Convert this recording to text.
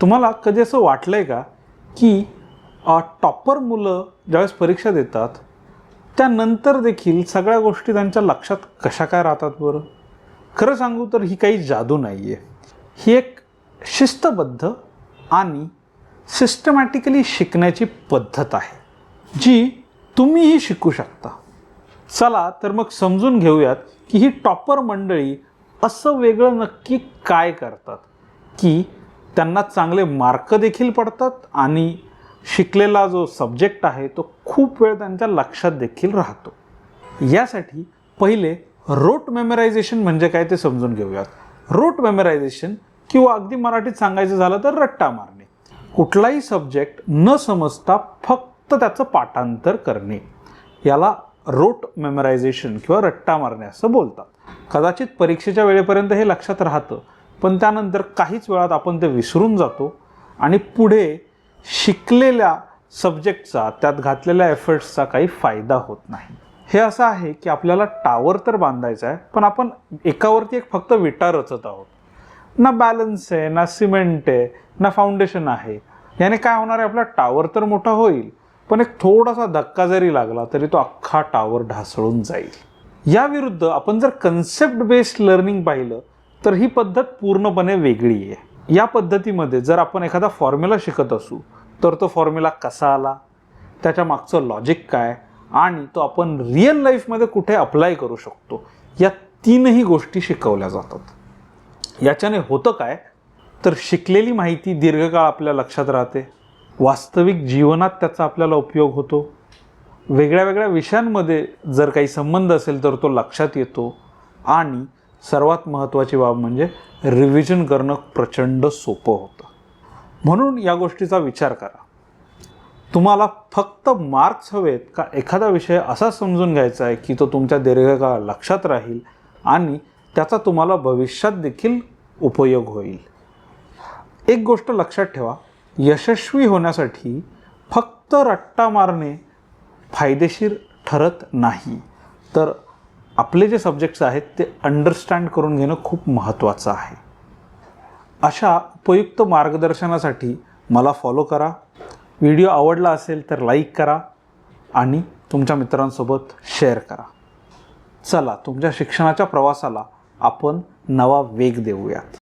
तुम्हाला कधी असं वाटलं आहे का की टॉपर मुलं ज्यावेळेस परीक्षा देतात त्यानंतर देखील सगळ्या गोष्टी त्यांच्या लक्षात कशा काय राहतात बरं? खरं सांगू तर ही काही जादू नाही आहे ही एक शिस्तबद्ध आणि सिस्टमॅटिकली शिकण्याची पद्धत आहे जी तुम्हीही शिकू शकता. चला तर मग समजून घेऊयात की ही टॉपर मंडळी असं वेगळं नक्की काय करतात की त्यांना चांगले मार्क देखील पडतात आणि शिकलेला जो सब्जेक्ट आहे तो खूप वेळ त्यांच्या लक्षात देखील राहतो. यासाठी पहिले रोट मेमरायझेशन म्हणजे काय ते समजून घेऊयात. रोट मेमरायझेशन किंवा अगदी मराठीत सांगायचं झालं तर रट्टा मारणे. कुठलाही सब्जेक्ट न समजता फक्त त्याचं पाठांतर करणे. याला रोट मेमरायझेशन किंवा रट्टा मारणे असं बोलतात. कदाचित परीक्षेच्या वेळेपर्यंत हे लक्षात राहतं पण त्यानंतर काहीच वेळात आपण ते विसरून जातो आणि पुढे शिकलेल्या सब्जेक्टचा त्यात घातलेल्या एफर्ट्सचा काही फायदा होत नाही. हे असं आहे की आपल्याला टावर तर बांधायचा आहे पण आपण एकावरती एक फक्त विटा रचत आहोत. ना बॅलन्स आहे ना सिमेंट आहे ना फाउंडेशन आहे. याने काय होणार आहे आपला टावर तर मोठा होईल पण एक थोडासा धक्का जरी लागला तरी तो अख्खा टावर ढासळून जाईल. याविरुद्ध आपण जर कन्सेप्ट बेस्ड लर्निंग पाहिलं तर ही पद्धत पूर्णपणे वेगळी आहे. या पद्धतीमध्ये जर आपण एखादा फॉर्म्युला शिकत असू तर तो फॉर्म्युला कसा आला? त्याच्या मागचं लॉजिक काय? आणि तो आपण रिअल लाईफमध्ये कुठे अप्लाय करू शकतो? या तीनही गोष्टी शिकवल्या जातात. याच्याने होतं काय? तर शिकलेली माहिती दीर्घकाळ आपल्या लक्षात राहते. वास्तविक जीवनात त्याचा आपल्याला उपयोग होतो. वेगळ्या वेगळ्या विषयांमध्ये जर काही संबंध असेल तर तो लक्षात येतो. आणि सर्वात महत्त्वाची बाब म्हणजे रिव्हिजन करणं प्रचंड सोपं होतं. म्हणून या गोष्टीचा विचार करा. तुम्हाला फक्त मार्क्स हवेत का? एखादा विषय असा समजून घ्यायचा आहे की तो तुमच्या दीर्घकाळ लक्षात राहील आणि त्याचा तुम्हाला भविष्यात देखील उपयोग होईल. एक गोष्ट लक्षात ठेवा यशस्वी होण्यासाठी फक्त रट्टा मारणे फायदेशीर ठरत नाही. तर आपले जे सब्जेक्ट्स आहेत ते अंडरस्टँड करून घेणं खूप महत्त्वाचं आहे. अशा उपयुक्त मार्गदर्शनासाठी मला फॉलो करा. व्हिडिओ आवडला असेल तर लाईक करा आणि तुमच्या मित्रांसोबत शेअर करा. चला तुमच्या शिक्षणाच्या प्रवासाला आपण नवा वेग देऊयात.